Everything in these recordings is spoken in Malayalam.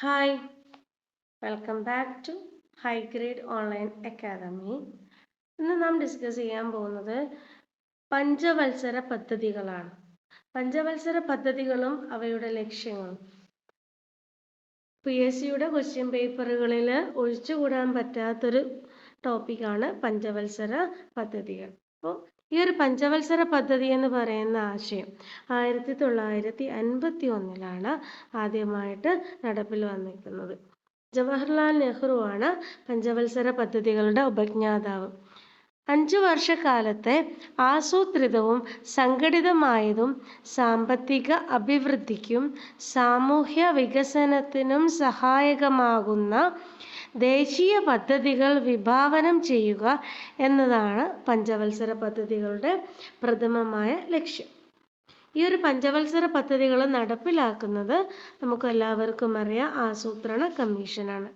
Hi welcome back to high grade online academy ഇന്ന് നാം ഡിസ്കസ് ചെയ്യാൻ പോകുന്നത് പഞ്ചവത്സര പദ്ധതികളാണ്. പഞ്ചവത്സര പദ്ധതികളും അവയുടെ ലക്ഷ്യങ്ങളും. പി എസ് സിയുടെ ക്വസ്റ്റ്യൻ പേപ്പറുകളിൽ ഒഴിച്ചുകൂടാൻ പറ്റാത്തൊരു ടോപ്പിക്കാണ് പഞ്ചവത്സര പദ്ധതികൾ. അപ്പോൾ ഈ ഒരു പഞ്ചവത്സര പദ്ധതി എന്ന് പറയുന്ന ആശയം ആയിരത്തി തൊള്ളായിരത്തി അൻപത്തി ഒന്നിലാണ് ആദ്യമായിട്ട് നടപ്പിൽ വന്നിരിക്കുന്നത്. ജവഹർലാൽ നെഹ്റു ആണ് പഞ്ചവത്സര പദ്ധതികളുടെ ഉപജ്ഞാതാവ്. അഞ്ചു വർഷക്കാലത്തെ ആസൂത്രിതവും സംഘടിതമായതും സാമ്പത്തിക അഭിവൃദ്ധിക്കും സാമൂഹ്യ വികസനത്തിനും സഹായകമാകുന്ന ദേശീയ പദ്ധതികൾ വിഭാവനം ചെയ്യുക എന്നതാണ് പഞ്ചവത്സര പദ്ധതികളുടെ പ്രഥമമായ ലക്ഷ്യം. ഈ ഒരു പഞ്ചവത്സര പദ്ധതികൾ നടപ്പിലാക്കുന്നത് നമുക്ക് എല്ലാവർക്കും അറിയാം. ആസൂത്രണ കമ്മീഷനാണ്.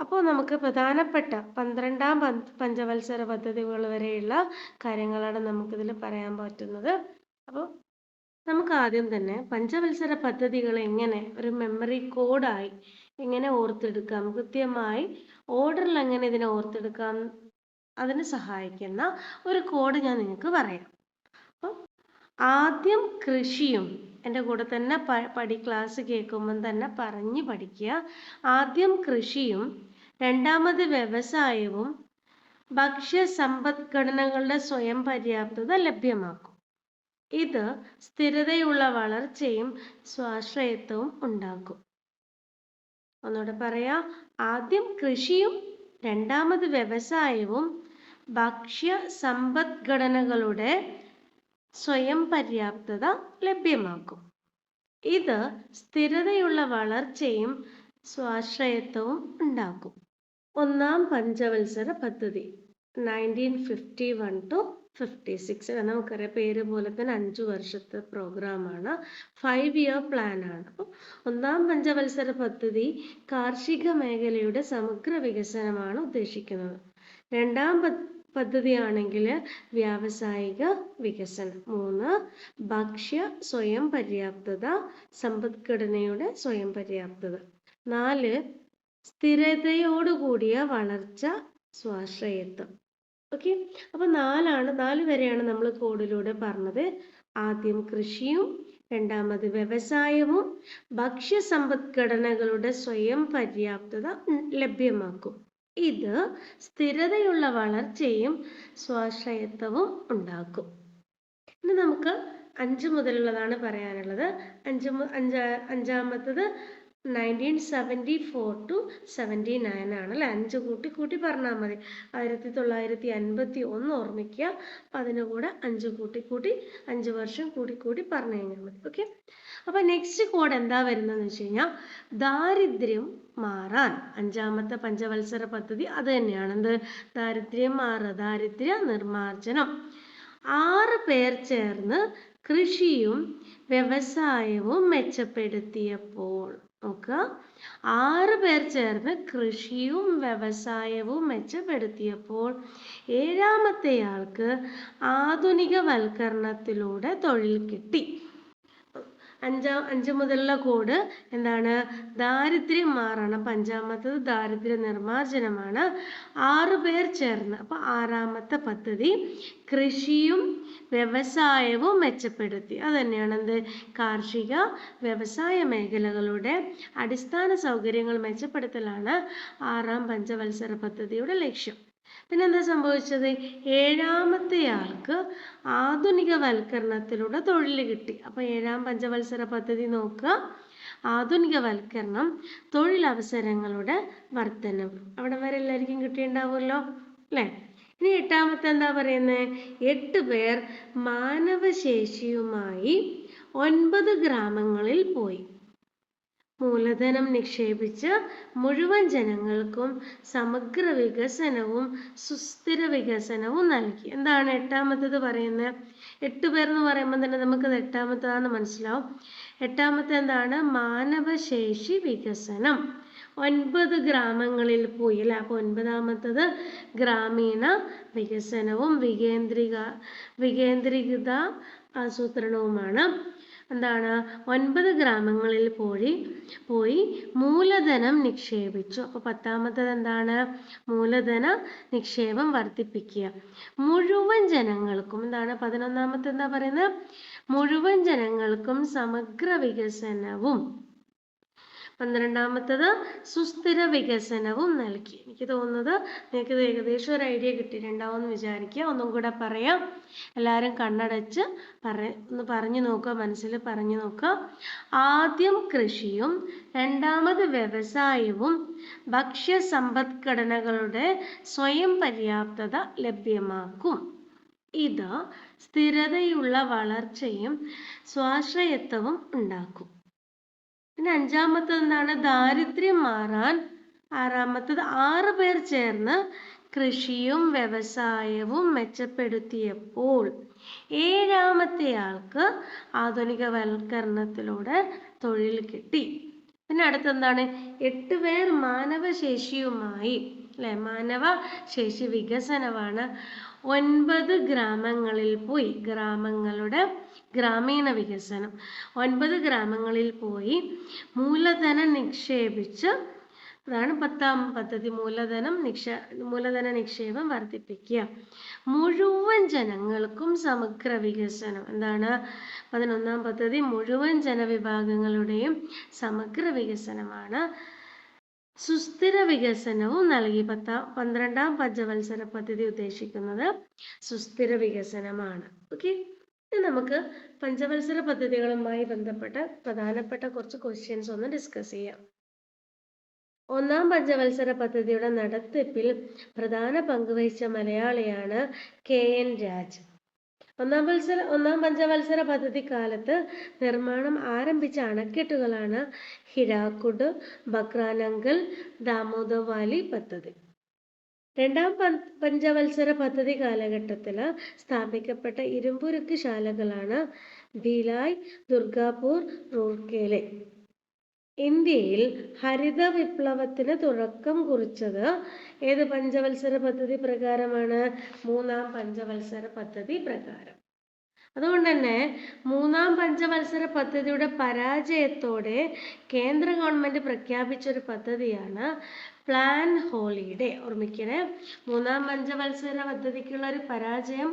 അപ്പോൾ നമുക്ക് പ്രധാനപ്പെട്ട പന്ത്രണ്ടാം പഞ്ചവത്സര പദ്ധതികൾ വരെയുള്ള കാര്യങ്ങളാണ് നമുക്കിതിൽ പറയാൻ പറ്റുന്നത്. അപ്പോൾ നമുക്ക് ആദ്യം തന്നെ പഞ്ചവത്സര പദ്ധതികൾ എങ്ങനെ ഒരു മെമ്മറി കോഡായി എങ്ങനെ ഓർത്തെടുക്കാം കൃത്യമായി ഓർഡറിൽ എങ്ങനെ ഇതിനെ ഓർത്തെടുക്കാം? അതിന് സഹായിക്കുന്ന ഒരു കോഡ് ഞാൻ നിങ്ങൾക്ക് പറയാം. അപ്പം ആദ്യം കൃഷിയും എന്റെ കൂടെ തന്നെ പഠി ക്ലാസ് കേൾക്കുമ്പം തന്നെ പറഞ്ഞ് പഠിക്കുക. ആദ്യം കൃഷിയും രണ്ടാമത് വ്യവസായവും ഭക്ഷ്യ സമ്പദ്ഘടനകളുടെ സ്വയം പര്യാപ്തത ലഭ്യമാക്കും. ഇത് സ്ഥിരതയുള്ള വളർച്ചയും സ്വാശ്രയത്വവും ഉണ്ടാക്കും. ഒന്നുകൂടെ പറയാ. ആദ്യം കൃഷിയും രണ്ടാമത് വ്യവസായവും ഭക്ഷ്യ സമ്പദ്ഘടനകളുടെ സ്വയം പര്യാപ്തത ലഭ്യമാക്കും. ഇത് സ്ഥിരതയുള്ള വളർച്ചയും സ്വാശ്രയത്വവും ഉണ്ടാക്കും. ഒന്നാം പഞ്ചവത്സര പദ്ധതി nineteen fifty one to fifty six നമുക്കറിയാം. പേര് പോലെ തന്നെ അഞ്ച് വർഷത്തെ പ്രോഗ്രാമാണ് ഫൈവ് ഇയർ പ്ലാൻ ആണ്. അപ്പോൾ ഒന്നാം പഞ്ചവത്സര പദ്ധതി കാർഷിക മേഖലയുടെ സമഗ്ര വികസനമാണ് ഉദ്ദേശിക്കുന്നത്. രണ്ടാം പദ്ധതിയാണെങ്കിൽ വ്യാവസായിക വികസനം. മൂന്ന് ഭക്ഷ്യ സ്വയം പര്യാപ്തത സമ്പദ്ഘടനയുടെ സ്വയം പര്യാപ്തത. നാല് സ്ഥിരതയോടുകൂടിയ വളർച്ച സ്വാശ്രയത്വം. ഓക്കെ അപ്പൊ നാലാണ് നാല് വരെയാണ് നമ്മൾ കോഡിലൂടെ പറഞ്ഞത്. ആദ്യം കൃഷിയും രണ്ടാമത് വ്യവസായവും ഭക്ഷ്യ സമ്പദ്ഘടനകളുടെ സ്വയം പര്യാപ്തത ലഭ്യമാക്കും. ഇത് സ്ഥിരതയുള്ള വളർച്ചയും സ്വാശ്രയത്വവും ഉണ്ടാക്കും. ഇനി നമുക്ക് അഞ്ച് മുതലുള്ളതാണ് പറയാനുള്ളത്. അഞ്ച് അഞ്ചാ അഞ്ചാമത്തത് nineteen seventy four to seventy nine ആണല്ലേ അഞ്ച് കൂട്ടി കൂട്ടി പറഞ്ഞാൽ മതി. ആയിരത്തി തൊള്ളായിരത്തി അൻപത്തി ഒന്ന് ഓർമ്മിക്കുക. അപ്പം അതിന് കൂടെ അഞ്ച് കൂട്ടി കൂട്ടി അഞ്ച് വർഷം കൂടി കൂടി പറഞ്ഞു കഴിഞ്ഞാൽ മതി. ഓക്കെ അപ്പം നെക്സ്റ്റ് കോഡ് എന്താ വരുന്നതെന്ന് വെച്ച് കഴിഞ്ഞാൽ ദാരിദ്ര്യം മാറാൻ. അഞ്ചാമത്തെ പഞ്ചവത്സര പദ്ധതി അത് തന്നെയാണ്. എന്ത്? ദാരിദ്ര്യം മാറുക ദാരിദ്ര്യ നിർമാർജനം ആറ് പേർ ചേർന്ന് കൃഷിയും വ്യവസായവും മെച്ചപ്പെടുത്തിയപ്പോൾ നോക്കുക. ആറ് പേർ ചേർന്ന് കൃഷിയും വ്യവസായവും മെച്ചപ്പെടുത്തിയപ്പോൾ ഏഴാമത്തെയാൾക്ക് ആധുനികവൽക്കരണത്തിലൂടെ തൊഴിൽ കിട്ടി. അഞ്ചാം അഞ്ച് മുതലുള്ള കോഡ് എന്താണ്? ദാരിദ്ര്യം മാറണം അഞ്ചാമത്തത് ദാരിദ്ര്യ നിർമ്മാർജനമാണ്. ആറ് പേർ ചേർന്ന്. അപ്പോൾ ആറാമത്തെ പദ്ധതി കൃഷിയും വ്യവസായവും മെച്ചപ്പെടുത്തി. അത് തന്നെയാണ് എന്ത് കാർഷിക വ്യവസായ മേഖലകളുടെ അടിസ്ഥാന സൗകര്യങ്ങൾ മെച്ചപ്പെടുത്തലാണ് ആറാം പഞ്ചവത്സര പദ്ധതിയുടെ ലക്ഷ്യം. പിന്നെന്താ സംഭവിച്ചത്? ഏഴാമത്തെ ആൾക്ക് ആധുനികവൽക്കരണത്തിലൂടെ തൊഴിൽ കിട്ടി. അപ്പോൾ ഏഴാം പഞ്ചവത്സര പദ്ധതി നോക്കുക. ആധുനികവൽക്കരണം തൊഴിലവസരങ്ങളുടെ വർധനവ് അവിടെ വരെ എല്ലാവർക്കും കിട്ടിയിട്ടുണ്ടാവുമല്ലോ അല്ലേ? ഇനി എട്ടാമത്തെ എന്താ പറയുന്നത് എട്ട് പേർ മാനവശേഷിയുമായി ഒൻപത് ഗ്രാമങ്ങളിൽ പോയി. മൂലധനം നിക്ഷേപിച്ച് മുഴുവൻ ജനങ്ങൾക്കും സമഗ്ര വികസനവും സുസ്ഥിര വികസനവും നൽകി. എന്താണ് എട്ടാമത്തത് പറയുന്നത് എട്ട് പേർ എന്ന് പറയുമ്പോൾ തന്നെ നമുക്കത് എട്ടാമത്തതാണെന്ന് മനസ്സിലാവും. എട്ടാമത്തെ എന്താണ്? മാനവശേഷി വികസനം. ഒൻപത് ഗ്രാമങ്ങളിൽ പോയി അല്ലെ? അപ്പോൾ ഒൻപതാമത്തത് ഗ്രാമീണ വികസനവും വികേന്ദ്രിക വികേന്ദ്രീകൃത ആസൂത്രണവുമാണ്. എന്താണ്? ഒൻപത് ഗ്രാമങ്ങളിൽ പോയി പോയി മൂലധനം നിക്ഷേപിച്ചു. അപ്പോൾ പത്താമത്തത് എന്താണ്? മൂലധന നിക്ഷേപം വർദ്ധിപ്പിക്കുക. മുഴുവൻ ജനങ്ങൾക്കും എന്താണ്? പതിനൊന്നാമത്തെ എന്താ പറയുന്നത്? മുഴുവൻ ജനങ്ങൾക്കും സമഗ്ര വികസനവും പന്ത്രണ്ടാമത്തത് സുസ്ഥിര വികസനവും നൽകി. എനിക്ക് തോന്നുന്നത് നിങ്ങൾക്ക് ഏകദേശം ഒരു ഐഡിയ കിട്ടിയിട്ടുണ്ടാവും എന്ന് വിചാരിക്കുക. ഒന്നും കൂടെ പറയാം. എല്ലാവരും കണ്ണടച്ച് പറ ഒന്ന് പറഞ്ഞു നോക്കുക മനസ്സിൽ പറഞ്ഞു നോക്കുക. ആദ്യം കൃഷിയും രണ്ടാമത് വ്യവസായവും ഭക്ഷ്യ സമ്പദ്ഘടനകളുടെ സ്വയം പര്യാപ്തത ലഭ്യമാക്കും. ഇത് സ്ഥിരതയുള്ള വളർച്ചയും സ്വാശ്രയത്വവും ഉണ്ടാക്കും. പിന്നെ അഞ്ചാമത്തത് എന്താണ്? ദാരിദ്ര്യം മാറാൻ ആറാമത്തത് ആറ് പേർ ചേർന്ന് കൃഷിയും വ്യവസായവും മെച്ചപ്പെടുത്തിയപ്പോൾ ഏഴാമത്തെ ആൾക്ക് ആധുനികവൽക്കരണത്തിലൂടെ തൊഴിൽ കിട്ടി. പിന്നെ അടുത്തെന്താണ് എട്ട് പേർ മാനവശേഷിയുമായി അല്ലെ? മാനവ ശേഷി വികസനമാണ്. ഒൻപത് ഗ്രാമങ്ങളിൽ പോയി ഗ്രാമങ്ങളുടെ ഗ്രാമീണ വികസനം. ഒൻപത് ഗ്രാമങ്ങളിൽ പോയി മൂലധനം നിക്ഷേപിച്ച് അതാണ് പത്താം പദ്ധതി മൂലധനം നിക്ഷേ മൂലധന നിക്ഷേപം വർദ്ധിപ്പിക്കുക. മുഴുവൻ ജനങ്ങൾക്കും സമഗ്ര വികസനം. എന്താണ്? പതിനൊന്നാം പദ്ധതി മുഴുവൻ ജനവിഭാഗങ്ങളുടെയും സമഗ്ര വികസനമാണ്. സുസ്ഥിര വികസനവും നൽകി പത്താം പന്ത്രണ്ടാം പഞ്ചവത്സര പദ്ധതി ഉദ്ദേശിക്കുന്നത് സുസ്ഥിര വികസനമാണ്. ഓക്കെ ഇനി നമുക്ക് പഞ്ചവത്സര പദ്ധതികളുമായി ബന്ധപ്പെട്ട പ്രധാനപ്പെട്ട കുറച്ച് ക്വസ്റ്റ്യൻസ് ഒന്ന് ഡിസ്കസ് ചെയ്യാം. ഒന്നാം പഞ്ചവത്സര പദ്ധതിയുടെ നടത്തിപ്പിൽ പ്രധാന പങ്കുവഹിച്ച മലയാളിയാണ് കെ എൻ രാജ്. ഒന്നാം വത്സര ഒന്നാം പഞ്ചവത്സര പദ്ധതി കാലത്ത് നിർമ്മാണം ആരംഭിച്ച അണക്കെട്ടുകളാണ് ഹിരാക്കുട് ബക്രാനങ്കൽ ദാമോദർ വാലി പദ്ധതി. രണ്ടാം പഞ്ചവത്സര പദ്ധതി കാലഘട്ടത്തിൽ സ്ഥാപിക്കപ്പെട്ട ഇരുമ്പുരുക്ക് ശാലകളാണ് ഭിലായ് ദുർഗാപൂർ റൂർക്കേലെ. ഇന്ത്യയിൽ ഹരിത വിപ്ലവത്തിന് തുടക്കം കുറിച്ചത് ഏത് പഞ്ചവത്സര പദ്ധതി പ്രകാരമാണ്? മൂന്നാം പഞ്ചവത്സര പദ്ധതി പ്രകാരം. അതുകൊണ്ട് തന്നെ മൂന്നാം പഞ്ചവത്സര പദ്ധതിയുടെ പരാജയത്തോടെ കേന്ദ്ര ഗവൺമെന്റ് പ്രഖ്യാപിച്ച ഒരു പദ്ധതിയാണ് പ്ലാൻ ഹോളിഡേ ഓർമ്മിക്കണേ മൂന്നാം പഞ്ചവത്സര പദ്ധതിക്കുള്ള ഒരു പരാജയം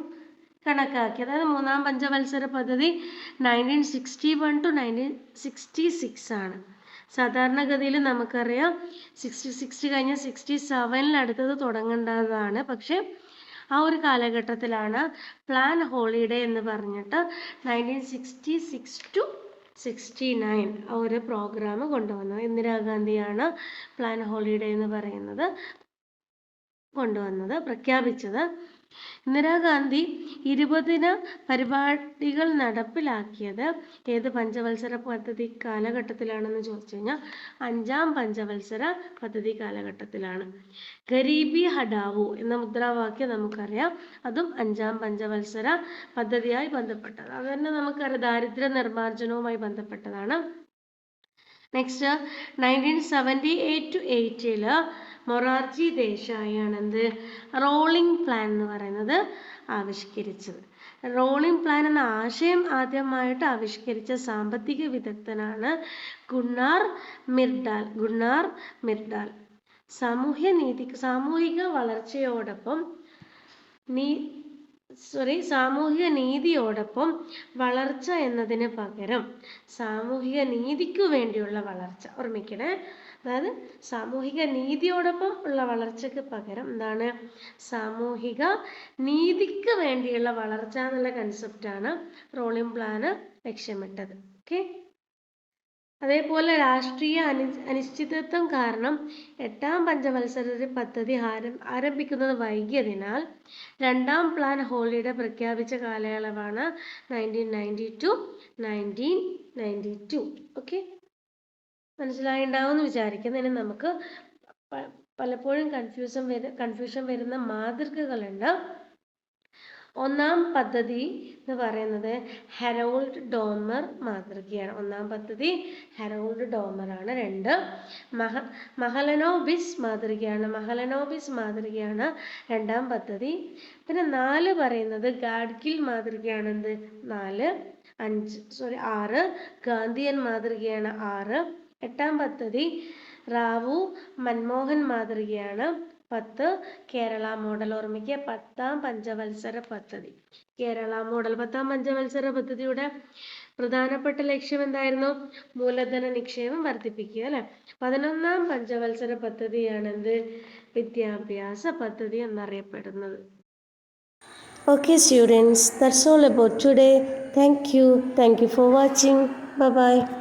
കണക്കാക്കി. അതായത് മൂന്നാം പഞ്ചവത്സര പദ്ധതി nineteen sixty one to nineteen sixty six ആണ്. സാധാരണഗതിയിൽ നമുക്കറിയാം സിക്സ്റ്റി സിക്സ്റ്റി കഴിഞ്ഞ് സിക്സ്റ്റി സെവനിൽ അടുത്തത് തുടങ്ങേണ്ടതാണ്. പക്ഷേ ആ ഒരു കാലഘട്ടത്തിലാണ് പ്ലാൻ ഹോളിഡേ എന്ന് പറഞ്ഞിട്ട് nineteen sixty six to sixty nine ആ ഒരു പ്രോഗ്രാം കൊണ്ടുവന്നത്. ഇന്ദിരാഗാന്ധിയാണ് പ്ലാൻ ഹോളിഡേ എന്ന് പറയുന്നത്. കൊണ്ടുവന്നത് പ്രഖ്യാപിച്ചത്. ഇന്ദിരാഗാന്ധി ഇരുപതിന പരിപാടികൾ നടപ്പിലാക്കിയത് ഏത് പഞ്ചവത്സര പദ്ധതി കാലഘട്ടത്തിലാണെന്ന് ചോദിച്ചു കഴിഞ്ഞാൽ അഞ്ചാം പഞ്ചവത്സര പദ്ധതി കാലഘട്ടത്തിലാണ്. ഗരീബി ഹഡാവോ എന്ന മുദ്രാവാക്യം നമുക്കറിയാം. അതും അഞ്ചാം പഞ്ചവത്സര പദ്ധതിയായി ബന്ധപ്പെട്ടത്. അത് തന്നെ നമുക്കറിയാം ദാരിദ്ര്യ നിർമ്മാർജനവുമായി ബന്ധപ്പെട്ടതാണ്. Next nineteen seventy eight to എയ്റ്റിൽ Morarji ദേശായിയാണ് എന്ത് റോളിംഗ് പ്ലാൻ എന്ന് പറയുന്നത് ആവിഷ്കരിച്ചത്. റോളിംഗ് പ്ലാൻ എന്ന ആശയം ആദ്യമായിട്ട് ആവിഷ്കരിച്ച സാമ്പത്തിക വിദഗ്ധനാണ് ഗുണ്ണാർ മിർഡാൽ. ഗുണ്ണാർ മിർഡാൽ. സാമൂഹ്യ നീതി സാമൂഹിക വളർച്ചയോടൊപ്പം നീ സോറി സാമൂഹിക നീതിയോടൊപ്പം വളർച്ച എന്നതിന് പകരം സാമൂഹിക നീതിക്കു വേണ്ടിയുള്ള വളർച്ച. ഓർമ്മിക്കണേ. അതായത് സാമൂഹിക നീതിയോടൊപ്പം ഉള്ള വളർച്ചയ്ക്ക് പകരം എന്താണ്? സാമൂഹിക നീതിക്ക് വേണ്ടിയുള്ള വളർച്ച എന്നുള്ള കൺസെപ്റ്റാണ് റോളിംഗ് പ്ലാന് ലക്ഷ്യമിട്ടത്. ഓക്കെ അതേപോലെ രാഷ്ട്രീയ അനി അനിശ്ചിതത്വം കാരണം എട്ടാം പഞ്ചവത്സര പദ്ധതി ആരം ആരംഭിക്കുന്നത് വൈകിയതിനാൽ രണ്ടാം പ്ലാൻ ഹോളിഡേ പ്രഖ്യാപിച്ച കാലയളവാണ് nineteen ninety to nineteen ninety two okay മനസ്സിലായിണ്ടാവും എന്ന് വിചാരിക്കുന്നു ഇനി നമുക്ക് പലപ്പോഴും കൺഫ്യൂഷൻ വര കൺഫ്യൂഷൻ വരുന്ന മാതൃകകളുണ്ട്. ഒന്നാം പദ്ധതി എന്ന് പറയുന്നത് ഹെറോൾഡ് ഡോമർ മാതൃകയാണ്. ഒന്നാം പദ്ധതി ഹെറോൾഡ് ഡോമർ ആണ്. രണ്ട് മഹ മഹലനോബിസ് മാതൃകയാണ്. മഹലനോബിസ് മാതൃകയാണ് രണ്ടാം പദ്ധതി. പിന്നെ നാല് പറയുന്നത് ഗാഡ്ഗിൽ മാതൃകയാണ് എന്ത്? നാല് അഞ്ച് സോറി ആറ് ഗാന്ധിയൻ മാതൃകയാണ് ആറ്. എട്ടാം പദ്ധതി റാവു മൻമോഹൻ മാതൃകയാണ്. പത്ത് കേരള മോഡൽ ഓർമ്മിക്കുക. പത്താം പഞ്ചവത്സര പദ്ധതി. കേരള മോഡൽ പത്താം പഞ്ചവത്സര പദ്ധതിയുടെ പ്രധാനപ്പെട്ട ലക്ഷ്യം എന്തായിരുന്നു? മൂലധന നിക്ഷേപം വർദ്ധിപ്പിക്കുക അല്ലെ? പതിനൊന്നാം പഞ്ചവത്സര പദ്ധതിയാണ് എന്ത് വിദ്യാഭ്യാസ പദ്ധതി എന്നറിയപ്പെടുന്നത്. Okay students that's all about today thank you thank you for watching bye.